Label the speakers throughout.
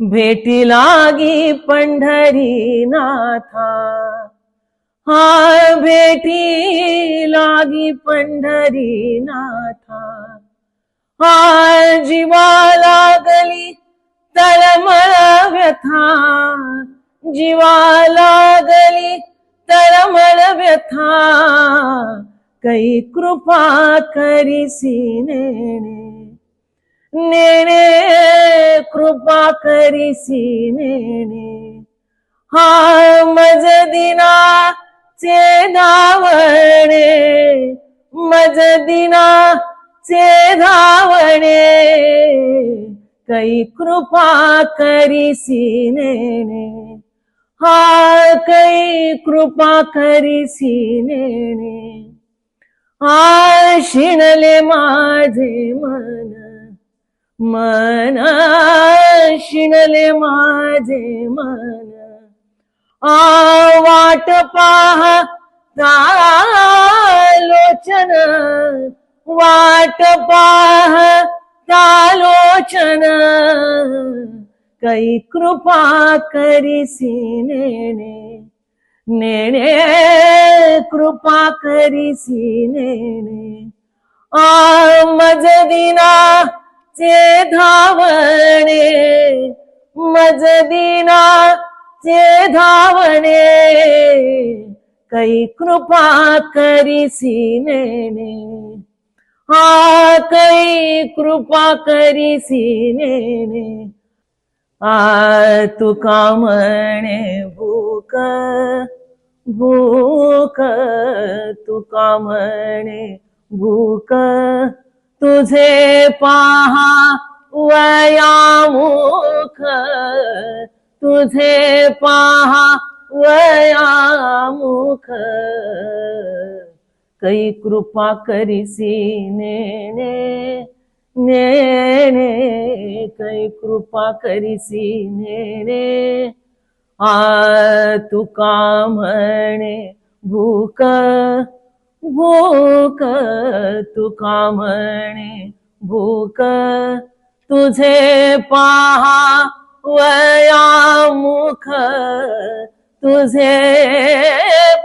Speaker 1: भेटी लागी पंढरी नाथा हा, भेटी लागी पंढरी नाथा हा, जीवा लागली तळमळ व्यथा जीवा लागली तळमळ व्यथा कै कृपा करिसी नेणे नेणे कृपा करीसी नेणे. हा मज दिना चे धावणे मज दिना चे धावणे. कै कृपा करीसी नेणे हा कै कृपा करीसी नेणे. आ शिणले माझे मन. मन शिणले माझे मन. आ वाट पाह लोचन वाट पाह लोचन कै कृपा करिसी नेणे. नेणे कृपा करिसी नेणे. आ मज दिना चे धावणे, मज दिना चे धावणे, कई कृपा करिसी ने हा, कई कृपा करिसी ने आ तुका म्हणे भूक भूक तुका म्हणे भूक। तुझे पाहा वयामुख तुझे पाहा वयामुख कै कृपा करिसी ने नेणे कै कृपा करिसी ने आ तुका म्हणे भूक भूक तुका म्हणे भूक तुझे पहा, वया मुख। तुझे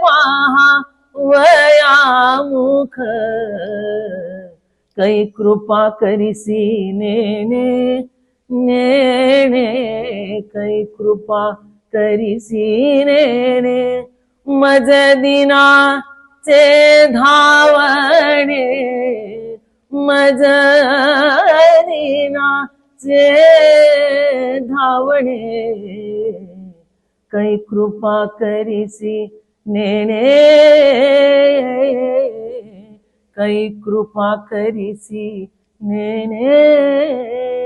Speaker 1: पहा, वया मुख। कई कृपा करिसी नेणे नेणे कै कृपा करिसी नेणे मज दिना चे धावणे मज दिना चे धावणे। कई कृपा करिसी नेणे। कई कृपा करिसी नेणे।